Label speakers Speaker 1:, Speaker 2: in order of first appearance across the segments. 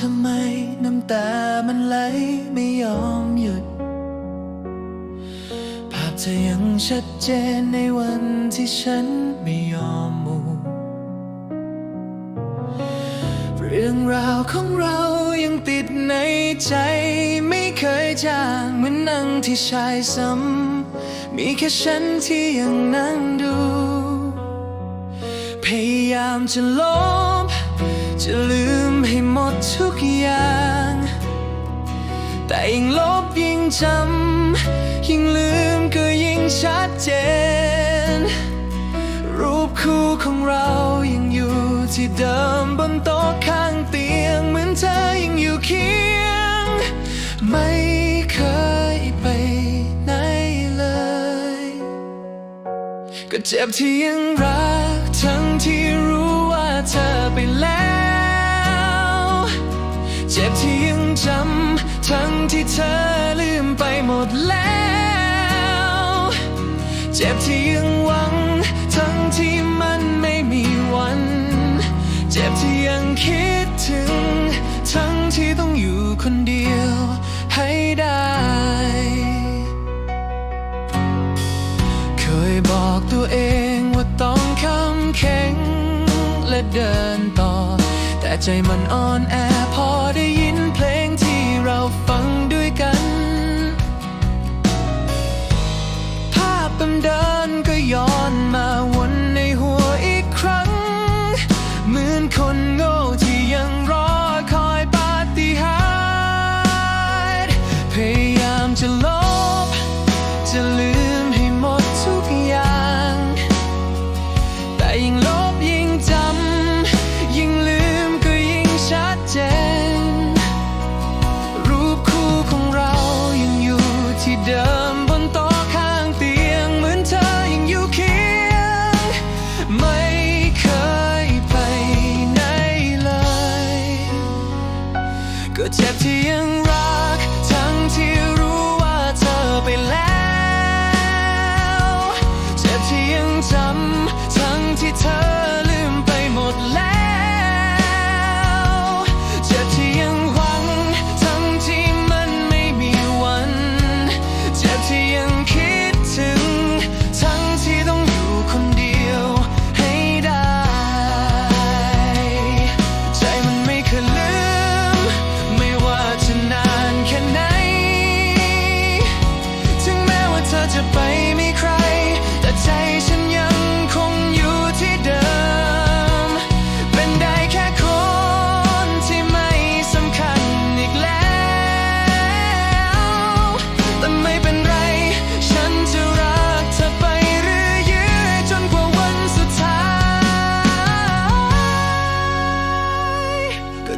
Speaker 1: ทำไมน้ำตามันไหลไม่ยอมหยุด ภาพเธอยังชัดเจนในวันที่ฉันไม่ยอมมูเรื่องราวของเรายังติดในใจ ไม่เคยจางเหมือนนั่งที่ชายซ้ำมีแค่ฉันที่ยังนั่งดู พยายามจะลบจะลืม ให้หมดทุกอย่าง แต่ยิ่งลบยิ่งจำ ยิ่งลืมก็ยิ่งชัดเจน รูปคู่ของเรายังอยู่ที่เดิมบนโต๊ะข้างเตียง เหมือนเธอยังอยู่เคียง ไม่เคยไปไหนเลย ก็เจ็บที่ยังรักทั้งที่รู้ว่าเธอไปแล้ว เจ็บที่ยังจำ ทั้งที่เธอลืมไปหมดแล้ว เจ็บที่ยังหวัง ทั้งที่มันไม่มีวัน เจ็บที่ยังคิดถึง ทั้งที่ต้องอยู่คนเดียวให้ได้ เคยบอกตัวเองว่าต้องเข้มแข็งและเดิน ใจมันอ่อนแอพอได้ยินเพลงที่เราฟังด้วยกัน ภาพเดิมๆก็ย้อนมาวนในหัวอีกครั้ง เหมือนคนโง่ที่ยังรอคอยปาฏิหาริย์พยายามจะลบจะลื ก็เจ็บที่ยังรัก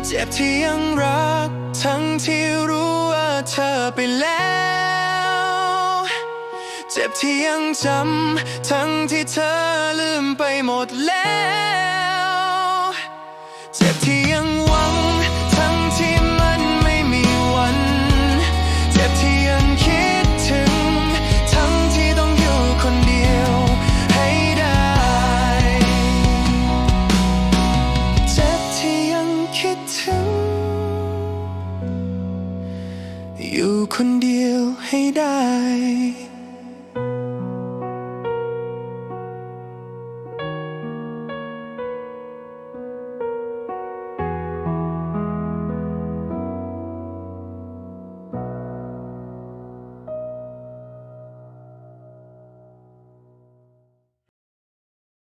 Speaker 1: เจ็บที่ยังรัก ทั้งที่รู้ว่าเธอไปแล้ว เจ็บที่ยังจำ ทั้งที่เธอลืมไปหมดแล้ว เจ็บที่ยัง อยู่คนเดียวให้ได้